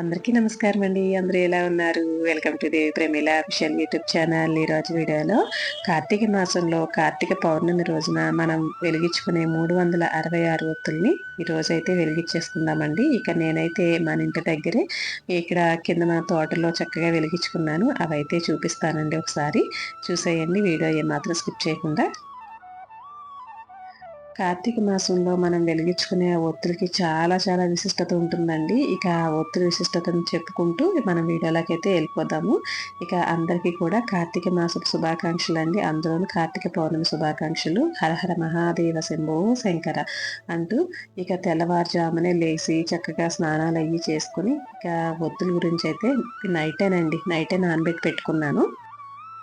అందరికీ నమస్కారం అండి అందరూ ఎలా ఉన్నారు? Welcome to Devi Premila official YouTube channel ఈరోజు వీడియోలో. కార్తీక మాసంలో కార్తీక పౌర్ణమి రోజున మనం వెలిగించుకునే మూడు వందల అరవై ఆరు ఒత్తుల్ని ఈరోజు అయితే వెలిగించేసుకుందామండి. ఇక నేనైతే మన ఇంటి దగ్గరే ఇక్కడ కింద మన తోటలో చక్కగా వెలిగించుకున్నాను. అవైతే చూపిస్తానండి ఒకసారి. చూసేయండి వీడియో ఏమాత్రం స్కిప్ చేయకుండా. కార్తీక మాసంలో మనం వెలిగించుకునే ఒత్తిడికి ఒత్తులకి చాలా చాలా విశిష్టత ఉంటుందండి. ఇక ఆ ఒత్తుల విశిష్టతను చెప్పుకుంటూ మనం వీడియోలోకి అయితే వెళ్ళిపోదాము. ఇక అందరికీ కూడా కార్తీక మాసపు శుభాకాంక్షలు అండి. అందులోనూ కార్తీక పౌర్ణమి శుభాకాంక్షలు. హరహర మహాదేవ శంభో శంకర అంటూ ఇక తెల్లవారుజామునే లేచి చక్కగా స్నానాలు అయ్యి చేసుకుని ఇక ఒత్తుల గురించి అయితే నైటేనండి. నైటే నానబెట్టి పెట్టుకున్నాను.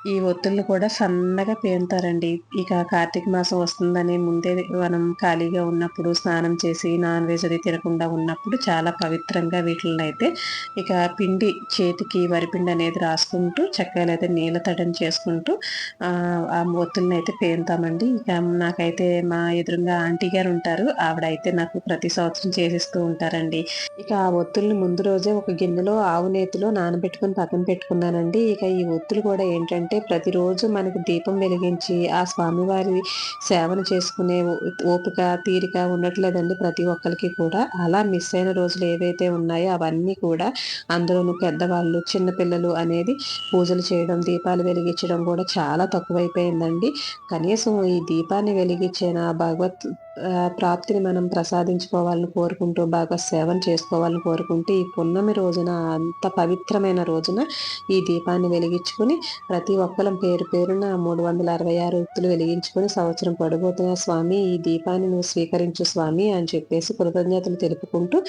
ఈ ఒత్తుల్ని కూడా సన్నగా పేరుతారండి. ఇక కార్తీక మాసం వస్తుందని ముందే మనం ఖాళీగా ఉన్నప్పుడు స్నానం చేసి నాన్ వెజ్ అది తినకుండా ఉన్నప్పుడు చాలా పవిత్రంగా వీటిని అయితే ఇక పిండి చేతికి వరిపిండి అనేది రాసుకుంటూ చక్కగా అయితే నీళ్ళ తడని చేసుకుంటూ ఆ ఒత్తులను అయితే పేరుతామండి. ఇక నాకైతే మా ఎదురుగా ఆంటీ గారు ఉంటారు. ఆవిడైతే నాకు ప్రతి సంవత్సరం చేసిస్తూ ఉంటారండి. ఇక ఆ ఒత్తుల్ని ముందు రోజే ఒక గిన్నెలో ఆవు నేతిలో నానబెట్టుకుని పక్కన పెట్టుకున్నానండి. ఇక ఈ ఒత్తులు కూడా ఏంటంటే అంటే ప్రతిరోజు మనకు దీపం వెలిగించి ఆ స్వామివారి సేవను చేసుకునే ఓపిక తీరిక ఉండట్లేదండి ప్రతి ఒక్కరికి కూడా. అలా మిస్ అయిన రోజులు ఏవైతే ఉన్నాయో అవన్నీ కూడా అందులోనూ పెద్దవాళ్ళు చిన్నపిల్లలు అనేది పూజలు చేయడం దీపాలు వెలిగించడం కూడా చాలా తక్కువైపోయిందండి. కనీసం ఈ దీపాన్ని వెలిగించిన భగవత్ ప్రాప్తిని మనం ప్రసాదించుకోవాలని కోరుకుంటూ బాగా సేవను చేసుకోవాలని కోరుకుంటూ ఈ పున్నమి రోజున అంత పవిత్రమైన రోజున ఈ దీపాన్ని వెలిగించుకుని ప్రతి ఒక్కరం పేరు పేరున మూడు వందల అరవై ఆరు వ్యక్తులు వెలిగించుకుని సంవత్సరం పడిపోతున్న స్వామి ఈ దీపాన్ని నువ్వు స్వీకరించు స్వామి అని చెప్పేసి కృతజ్ఞతలు తెలుపుకుంటూ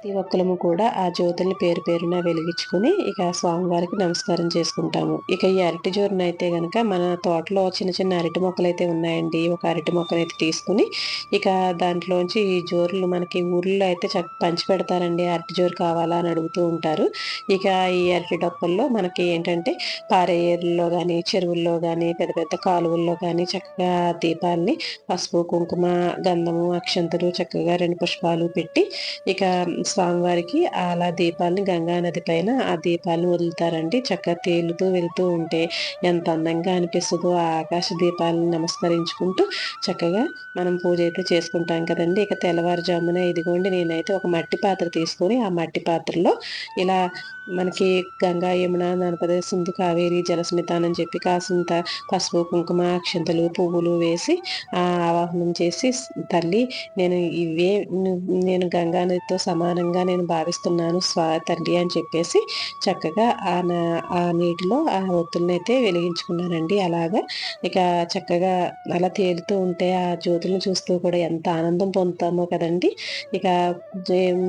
ప్రతి ఒక్కరము కూడా ఆ జ్యోతుల్ని పేరు పేరున వెలిగించుకుని ఇక స్వామివారికి నమస్కారం చేసుకుంటాము. ఇక ఈ అరటి జోరును అయితే గనక మన తోటలో చిన్న చిన్న అరటి మొక్కలు అయితే ఉన్నాయండి. ఒక అరటి మొక్కను అయితే తీసుకుని ఇక దాంట్లోంచి ఈ జోరులు మనకి ఊర్లో అయితే పంచి పెడతారండి. అరటి జోరు కావాలా అని అడుగుతూ ఉంటారు. ఇక ఈ అరటి డొక్కల్లో మనకి ఏంటంటే పారేరుల్లో కానీ చెరువుల్లో కానీ పెద్ద పెద్ద కాలువల్లో కానీ చక్కగా దీపాలని పసుపు కుంకుమ గంధము అక్షంతలు చక్కగా రెండు పుష్పాలు పెట్టి ఇక స్వామివారికి అలా దీపాలని గంగానది పైన ఆ దీపాలను వదులుతారండి. చక్కగా తేలుతూ వెళ్తూ ఉంటే ఎంత అందంగా అనిపిస్తుందో ఆ ఆకాశ దీపాలను నమస్కరించుకుంటూ చక్కగా మనం పూజ అయితే చేసుకుంటాం కదండి. ఇక తెల్లవారుజామున ఇదిగోండి నేనైతే ఒక మట్టి పాత్ర తీసుకొని ఆ మట్టి పాత్రలో ఇలా మనకి గంగా యమున నర్మద సింధు కావేరి జలస్మితాన్ అని చెప్పి కాసింత పసుపు కుంకుమ అక్షంతలు పువ్వులు వేసి ఆ ఆవాహనం చేసి తల్లి నేను ఇవే నేను గంగా నదితో సమానంగా నేను భావిస్తున్నాను స్వా తండ్రి అని చెప్పేసి చక్కగా ఆ ఆ నీటిలో ఆ ఒత్తులనైతే అయితే వెలిగించుకున్నానండి. అలాగా ఇక చక్కగా అలా తేలుతూ ఉంటే ఆ జ్యోతులను చూస్తూ కూడా ఎంత ఆనందం పొందుతామో కదండి. ఇక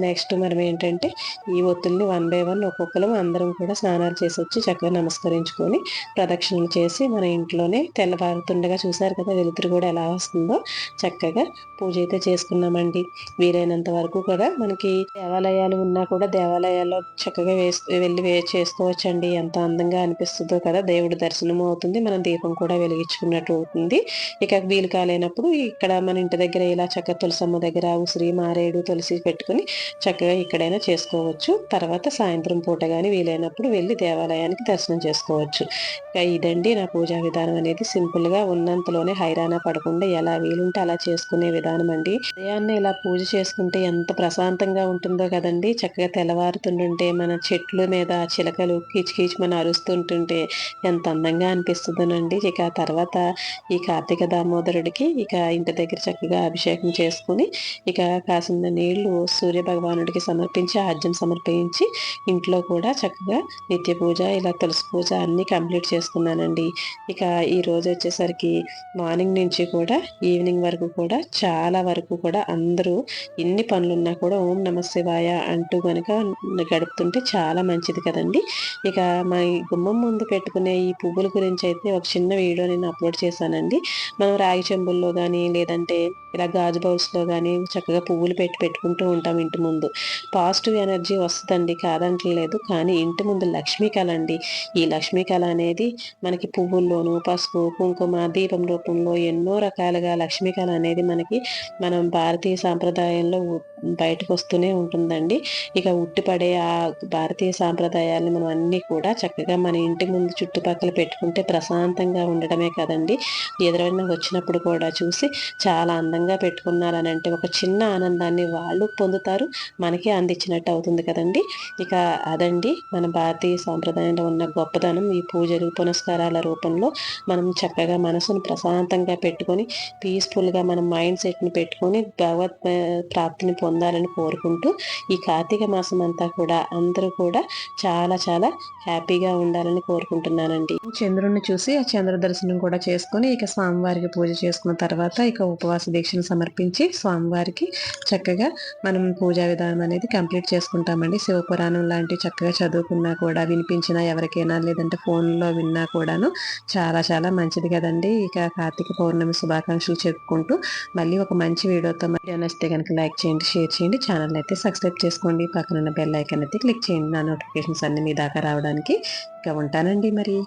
నెక్స్ట్ మనం ఏంటంటే ఈ ఒత్తుల్ని వన్ బై వన్ ఒక్కొక్క ఒక్కొక్కరం అందరం కూడా స్నానాలు చేసి వచ్చి చక్కగా నమస్కరించుకొని ప్రదక్షిణలు చేసి మన ఇంట్లోనే తెల్లవారుతుండగా చూసారు కదా వెలుతురు కూడా ఎలా వస్తుందో చక్కగా పూజ అయితే చేసుకున్నామండి. వీలైనంత వరకు కూడా మనకి దేవాలయాలు ఉన్నా కూడా దేవాలయాల్లో చక్కగా వేసి వెళ్ళి వే చేసుకోవచ్చండి. ఎంత అందంగా అనిపిస్తుందో కదా! దేవుడి దర్శనం అవుతుంది. మనం దీపం కూడా వెలిగించుకున్నట్టు అవుతుంది. ఇక వీలు కాలేనప్పుడు ఇక్కడ మన ఇంటి దగ్గర ఇలా చక్కగా తులసమ్మ దగ్గర ఉసిరి మారేడు తులసి పెట్టుకుని చక్కగా ఇక్కడైనా చేసుకోవచ్చు. తర్వాత సాయంత్రం పూట కానీ వీలైనప్పుడు వెళ్ళి దేవాలయానికి దర్శనం చేసుకోవచ్చు. ఇక ఇదండి నా పూజా విధానం అనేది. సింపుల్గా ఉన్నంతలోనే హైరాణ పడకుండా ఎలా వీలుంటే అలా చేసుకునే విధానం అండి. ఉదయాన్నే ఇలా పూజ చేసుకుంటే ఎంత ప్రశాంతంగా ఉంటుంది కదండి. చక్కగా తెల్లవారుతుంటుంటే మన చెట్ల మీద చిలకలు కీచు మన అరుస్తుంటుంటే ఎంత అందంగా అనిపిస్తుందోనండి. ఇక తర్వాత ఈ కార్తీక దామోదరుడికి ఇక ఇంటి దగ్గర చక్కగా అభిషేకం చేసుకుని ఇక కాసిన నీళ్ళు సూర్య భగవానుడికి సమర్పించి ఆజ్యం సమర్పించి ఇంట్లో కూడా చక్కగా నిత్య పూజ ఇలా తులసి పూజ అన్నీ కంప్లీట్ చేసుకున్నానండి. ఇక ఈ రోజు వచ్చేసరికి మార్నింగ్ నుంచి కూడా ఈవినింగ్ వరకు కూడా చాలా వరకు కూడా అందరూ ఎన్ని పనులున్నా కూడా ఓం నమస్తే శివాయ అంటూ కనుక గడుపుతుంటే చాలా మంచిది కదండి. ఇక మా గుమ్మం ముందు పెట్టుకునే ఈ పువ్వుల గురించి అయితే ఒక చిన్న వీడియో నేను అప్లోడ్ చేశానండి. మనం రాగి చెంబుల్లో కానీ లేదంటే ఇలా గాజు బౌల్స్లో కానీ చక్కగా పువ్వులు పెట్టి పెట్టుకుంటూ ఉంటాం ఇంటి ముందు. పాజిటివ్ ఎనర్జీ వస్తుందండి కాదంటలేదు కానీ ఇంటి ముందు లక్ష్మీ కళ అండి. ఈ లక్ష్మీ కళ అనేది మనకి పువ్వుల్లోనూ పసుపు కుంకుమ దీపం రూపంలో ఎన్నో రకాలుగా లక్ష్మీ కళ అనేది మనకి మనం భారతీయ సాంప్రదాయంలో బయటకు వస్తూనే ఉంటుందండి. ఇక ఉట్టిపడే ఆ భారతీయ సాంప్రదాయాన్ని మనం అన్నీ కూడా చక్కగా మన ఇంటి ముందు చుట్టుపక్కల పెట్టుకుంటే ప్రశాంతంగా ఉండడమే కదండి. ఎదురైనా వచ్చినప్పుడు కూడా చూసి చాలా అందంగా పెట్టుకున్నారని అంటే ఒక చిన్న ఆనందాన్ని వాళ్ళు పొందుతారు మనకి అందించినట్టు అవుతుంది కదండి. ఇక అదండి మన భారతీయ సాంప్రదాయంలో ఉన్న గొప్పదనం. ఈ పూజలు పునస్కారాల రూపంలో మనం చక్కగా మనసును ప్రశాంతంగా పెట్టుకొని పీస్ఫుల్గా మన మైండ్ సెట్ని పెట్టుకొని భగవత్ ప్రాప్తిని పొందాలని కోరుకుంటూ ఈ కార్తీక మాసం అంతా కూడా అందరూ కూడా చాలా చాలా హ్యాపీగా ఉండాలని కోరుకుంటున్నానండి. చంద్రుడిని చూసి ఆ చంద్ర దర్శనం కూడా చేసుకొని ఇక స్వామివారికి పూజ చేసుకున్న తర్వాత ఇక ఉపవాస దీక్షను సమర్పించి స్వామివారికి చక్కగా మనం పూజా విధానం అనేది కంప్లీట్ చేసుకుంటామండి. శివపురాణం లాంటివి చక్కగా చదువుకున్నా కూడా వినిపించినా ఎవరికైనా లేదంటే ఫోన్లో విన్నా కూడాను చాలా చాలా మంచిది కదండి. ఇక కార్తీక పౌర్ణమి శుభాకాంక్షలు చెప్పుకుంటూ మళ్ళీ ఒక మంచి వీడియోతో మళ్ళీ నచ్చితే కనుక లైక్ చేయండి షేర్ చేయండి. ఛానల్ అయితే సబ్స్క్రైబ్ చేసుకోండి. పక్కన బెల్ ఐకాన్ అయితే క్లిక్ చేయండి. నా నోటిఫికేషన్స్ అన్ని మీ దాకా రావడానికి. ఇక ఉంటానండి మరి.